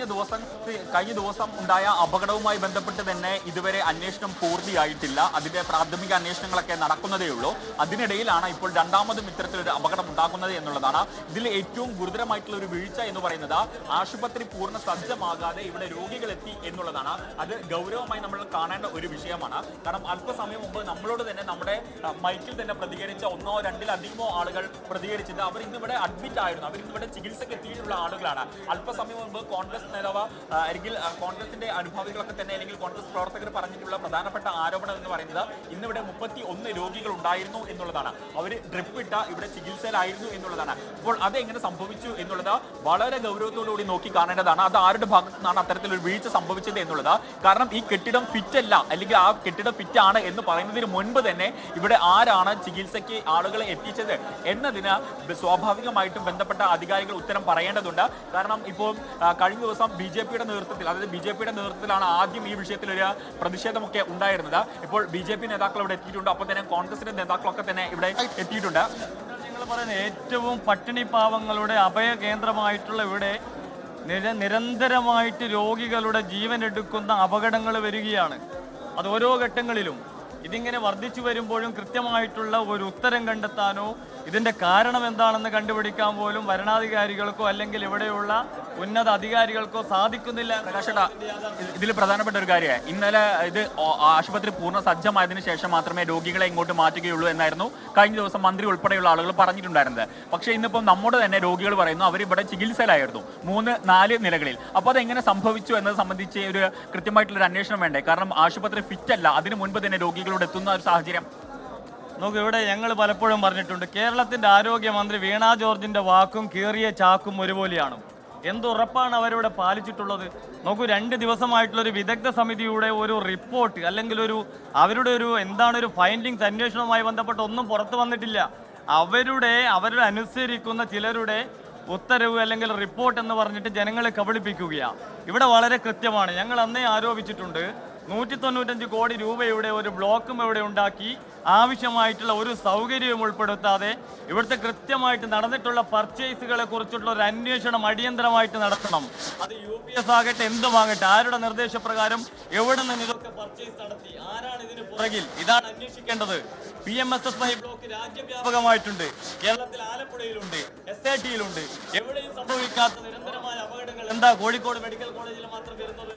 കഴിഞ്ഞ ദിവസം കഴിഞ്ഞ ദിവസം ഉണ്ടായ അപകടവുമായി ബന്ധപ്പെട്ട് തന്നെ ഇതുവരെ അന്വേഷണം പൂർത്തിയായിട്ടില്ല. അതിന്റെ പ്രാഥമിക അന്വേഷണങ്ങളൊക്കെ നടക്കുന്നതേ ഉള്ളൂ. അതിനിടയിലാണ് ഇപ്പോൾ രണ്ടാമതും ഇത്തരത്തിലൊരു അപകടം ഉണ്ടാക്കുന്നത് എന്നുള്ളതാണ്. ഇതിൽ ഏറ്റവും ഗുരുതരമായിട്ടുള്ള ഒരു വീഴ്ച എന്ന് പറയുന്നത് ആശുപത്രി പൂർണ സജ്ജമാകാതെ ഇവിടെ രോഗികൾ എത്തി എന്നുള്ളതാണ്. അത് ഗൗരവമായി നമ്മൾ കാണേണ്ട ഒരു വിഷയമാണ്. കാരണം അല്പസമയം മുമ്പ് നമ്മളോട് തന്നെ നമ്മുടെ മൈക്കിൽ തന്നെ പ്രതികരിച്ച ഒന്നോ രണ്ടിലധികമോ ആളുകൾ പ്രതികരിച്ചത് അവർ ഇന്നിവിടെ അഡ്മിറ്റ് ആയിരുന്നു. അവർ ഇന്നിവിടെ ചികിത്സയ്ക്ക് എത്തിയിട്ടുള്ള ആളുകളാണ്. അല്പസമയം മുമ്പ് കോൺഗ്രസ് നേതാവ് അല്ലെങ്കിൽ കോൺഗ്രസിന്റെ അനുഭാവികളൊക്കെ തന്നെ അല്ലെങ്കിൽ കോൺഗ്രസ് പ്രവർത്തകർ പറഞ്ഞിട്ടുള്ള പ്രധാനപ്പെട്ട ആരോപണം എന്ന് പറയുന്നത് ഇന്നിവിടെ മുപ്പത്തി ഒന്ന് രോഗികൾ ഉണ്ടായിരുന്നു എന്നുള്ളതാണ്. അവർ ഡ്രിപ്പ് ഇട്ട ഇവിടെ ചികിത്സയിലായിരുന്നു എന്നുള്ളതാണ്. അപ്പോൾ അത് എങ്ങനെ സംഭവിച്ചു എന്നുള്ളത് വളരെ ഗൗരവത്തോടുകൂടി നോക്കി കാണേണ്ടതാണ്. അത് ആരുടെ ഭാഗത്തു നിന്നാണ് അത്തരത്തിലൊരു വീഴ്ച സംഭവിച്ചത് എന്നുള്ളത്? കാരണം ഈ കെട്ടിടം ഫിറ്റ് അല്ല അല്ലെങ്കിൽ ആ കെട്ടിടം ഫിറ്റ് ആണ് എന്ന് പറയുന്നതിന് മുൻപ് തന്നെ ഇവിടെ ആരാണ് ചികിത്സയ്ക്ക് ആളുകളെ എത്തിച്ചത് എന്നതിന് സ്വാഭാവികമായിട്ടും ബന്ധപ്പെട്ട അധികാരികൾ ഉത്തരം പറയേണ്ടതുണ്ട്. കാരണം ഇപ്പോൾ കഴിഞ്ഞ ദിവസം ബി ജെ പിയുടെ നേതൃത്വത്തിൽ അതായത് ബി ജെ പിയുടെ നേതൃത്വത്തിലാണ് ആദ്യം ഈ വിഷയത്തിൽ ഒരു പ്രതിഷേധമൊക്കെ ഉണ്ടായിരുന്നത്. ഇപ്പോൾ ബി ജെ പി നേതാക്കൾ ഇവിടെ എത്തിയിട്ടുണ്ട്. അപ്പോൾ തന്നെ കോൺഗ്രസിന്റെ നേതാക്കളൊക്കെ തന്നെ ഇവിടെ എത്തിയിട്ടുണ്ട്. നിങ്ങൾ പറയുന്ന ഏറ്റവും പട്ടിണി പാവങ്ങളുടെ അഭയ കേന്ദ്രമായിട്ടുള്ള ഇവിടെ നിര നിരന്തരമായിട്ട് രോഗികളുടെ ജീവൻ എടുക്കുന്ന അപകടങ്ങൾ വരികയാണ്. അത് ഓരോ ഘട്ടങ്ങളിലും. ഇതിങ്ങനെ വർദ്ധിച്ചു വരുമ്പോഴും കൃത്യമായിട്ടുള്ള ഒരു ഉത്തരം കണ്ടെത്താനോ ഇതിന്റെ കാരണം എന്താണെന്ന് കണ്ടുപിടിക്കാൻ പോലും വരണാധികാരികൾക്കോ അല്ലെങ്കിൽ ഇവിടെയുള്ള ഉന്നത അധികാരികൾക്കോ സാധിക്കുന്നില്ല. ഇതിൽ പ്രധാനപ്പെട്ട ഒരു കാര്യമാണ് ഇന്നലെ ഇത് ആശുപത്രി പൂർണ സജ്ജമായതിനു ശേഷം മാത്രമേ രോഗികളെ ഇങ്ങോട്ട് മാറ്റുകയുള്ളൂ എന്നായിരുന്നു കഴിഞ്ഞ ദിവസം മന്ത്രി ഉൾപ്പെടെയുള്ള ആളുകൾ പറഞ്ഞിട്ടുണ്ടായിരുന്നത്. പക്ഷേ ഇന്നിപ്പം നമ്മുടെ തന്നെ രോഗികൾ പറയുന്നു അവർ ഇവിടെ ചികിത്സയിലായിരുന്നു. മൂന്ന് നാല് നിലകളിൽ. അപ്പോൾ അതെങ്ങനെ സംഭവിച്ചു എന്നത് സംബന്ധിച്ച് ഒരു കൃത്യമായിട്ടുള്ള ഒരു അന്വേഷണം വേണ്ടേ? കാരണം ആശുപത്രി ഫിറ്റ് അല്ല അതിനു മുൻപ് തന്നെ രോഗികളോട് എത്തുന്ന ഒരു സാഹചര്യം. നോക്ക് ഇവിടെ ഞങ്ങൾ പലപ്പോഴും പറഞ്ഞിട്ടുണ്ട് കേരളത്തിന്റെ ആരോഗ്യമന്ത്രി വീണ ജോർജിന്റെ വാക്കും കീറിയ ചാക്കും ഒരുപോലെയാണ്. എന്തുറപ്പാണ് അവരിവിടെ പാലിച്ചിട്ടുള്ളത്? നോക്കൂ രണ്ട് ദിവസമായിട്ടുള്ള ഒരു വിദഗ്ധ സമിതിയുടെ ഒരു റിപ്പോർട്ട് അല്ലെങ്കിൽ ഒരു അവരുടെ ഒരു എന്താണ് ഒരു ഫൈൻഡിങ്സ് അന്വേഷണവുമായി ബന്ധപ്പെട്ട് ഒന്നും പുറത്തു വന്നിട്ടില്ല. അവരുടെ അവരുടെ അനുസരിക്കുന്ന ചിലരുടെ ഉത്തരവ് അല്ലെങ്കിൽ റിപ്പോർട്ട് എന്ന് പറഞ്ഞിട്ട് ജനങ്ങളെ കബളിപ്പിക്കുകയാണ് ഇവിടെ വളരെ കൃത്യമാണ്. ഞങ്ങൾ അന്നേ ആരോപിച്ചിട്ടുണ്ട് നൂറ്റി തൊണ്ണൂറ്റഞ്ച് കോടി രൂപയുടെ ഒരു ബ്ലോക്കും ഇവിടെ ഉണ്ടാക്കി ആവശ്യമായിട്ടുള്ള ഒരു സൗകര്യവും ഉൾപ്പെടുത്താതെ ഇവിടുത്തെ കൃത്യമായിട്ട് നടന്നിട്ടുള്ള പർച്ചേസുകളെ കുറിച്ചുള്ള ഒരു അന്വേഷണം അടിയന്തരമായിട്ട് നടത്തണം. അത് യു പി എസ് ആകട്ടെ എന്തുമാകട്ടെ ആരുടെ നിർദ്ദേശപ്രകാരം എവിടെ നിന്ന് ഇതൊക്കെ പർച്ചേസ് നടത്തി ആരാണ് ഇതിന് പുറകിൽ? ഇതാണ് അന്വേഷിക്കേണ്ടത്. P M S S Y block രാജ്യവ്യാപകമായിട്ടുണ്ട്. കേരളത്തിൽ ആലപ്പുഴയിലുണ്ട് എസ് ഐ ടിയിലുണ്ട് എവിടെയും സംഭവിക്കാത്ത നിരന്തരമായ അപകടങ്ങൾ എന്താ? കോഴിക്കോട് മെഡിക്കൽ കോളേജിൽ മാത്രം വരുന്നത്?